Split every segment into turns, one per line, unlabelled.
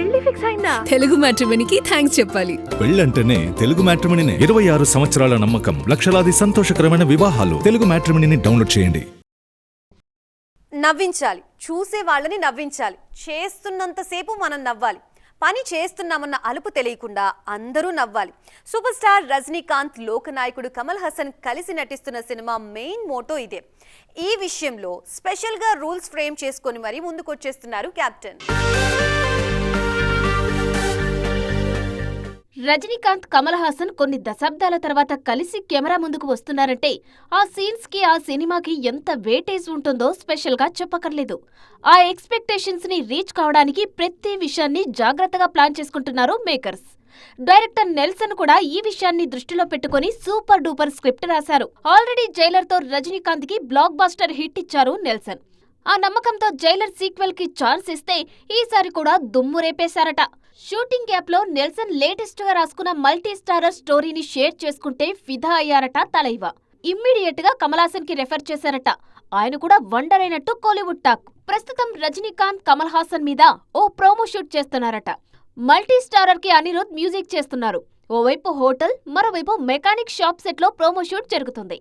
పెళ్ళి ఫిక్స్ అయిందా?
తెలుగు మ్యాట్రిమోనీకి థ్యాంక్స్ చెప్పాలి.
పెళ్ళంటేనే తెలుగు మ్యాట్రిమనీనే ఇరవై ఆరు సంవత్సరాల నమ్మకం లక్షలాది సంతోషకరమైన వివాహాలు తెలుగు మ్యాట్రిమనీని డౌన్లోడ్ చేయండి.
నవ్వించాలి చూసే వాళ్ళని నవ్వించాలి చేస్తున్నంతసేపు మనం నవ్వాలి పని చేస్తున్నామన్న అలుపు తెలియకుండా అందరూ నవ్వాలి. సూపర్ స్టార్ రజనీకాంత్ లోకనాయకుడు కమల్ హాసన్ కలిసి నటిస్తున్న సినిమా మెయిన్ మోటో ఇదే. ఈ విషయంలో స్పెషల్గా రూల్స్ ఫ్రేమ్ చేసుకొని మరీ ముందుకొచ్చేస్తున్నారు కెప్టెన్
రజనీకాంత్ కమల్ హాసన్ కొన్ని దశాబ్దాల తర్వాత కలిసి కెమెరా ముందుకు వస్తున్నారంటే ఆ సీన్స్కి ఆ సినిమాకి ఎంత వేటేజ్ ఉంటుందో స్పెషల్గా చెప్పకర్లేదు ఆ ఎక్స్పెక్టేషన్స్ని రీచ్ కావడానికి ప్రతి విషయాన్ని జాగ్రత్తగా ప్లాన్ చేసుకుంటున్నారు మేకర్స్. డైరెక్టర్ నెల్సన్ కూడా ఈ విషయాన్ని దృష్టిలో పెట్టుకుని సూపర్ డూపర్ స్క్రిప్ట్ రాశారు. ఆల్రెడీ జైలర్తో రజనీకాంత్కి బ్లాక్ బాస్టర్ హిట్ ఇచ్చారు నెల్సన్. ఆ నమ్మకంతో జైలర్ సీక్వెల్కి ఛాన్స్ ఇస్తే ఈసారి కూడా దుమ్ము రేపేశారట. షూటింగ్ గ్యాప్లో నెల్సన్ లేటెస్ట్గా రాసుకున్న మల్టీ స్టారర్ స్టోరీని షేర్ చేసుకుంటే ఫిదా అయ్యారట తలైవ. ఇమ్మీడియట్గా కమలాసన్కి రెఫర్ చేశారట. ఆయన కూడా వండర్ అయినట్టు కోలీవుడ్ టాక్. ప్రస్తుతం రజనీకాంత్ కమల్ హాసన్ మీద ఓ ప్రోమో షూట్ చేస్తున్నారట. మల్టీ స్టారర్కి అనిరుద్ మ్యూజిక్ చేస్తున్నారు. ఓవైపు హోటల్ మరోవైపు మెకానిక్ షాప్ సెట్లో ప్రోమో షూట్ జరుగుతుంది.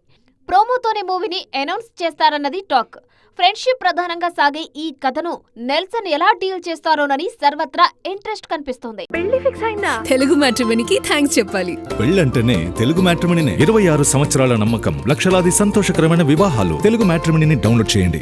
ప్రోమోతోనే మూవీని అనౌన్స్ చేస్తారన్నది టాక్. ఫ్రెండ్షిప్ ప్రధానంగా సాగే ఈ కథను నెల్సన్ ఎలా డీల్ చేస్తారోనని సర్వత్రా ఇంట్రెస్ట్ కనిపిస్తోంది.
పెళ్ళి ఫిక్స్ అయిందా?
తెలుగు మ్యాట్రిమోనీకి థ్యాంక్స్ చెప్పాలి.
పెళ్ళంటేనే తెలుగు మ్యాట్రిమనీనే ఇరవై ఆరు సంవత్సరాల నమ్మకం లక్షలాది సంతోషకరమైన వివాహాలు తెలుగు మ్యాట్రిమనీని డౌన్లోడ్ చేయండి.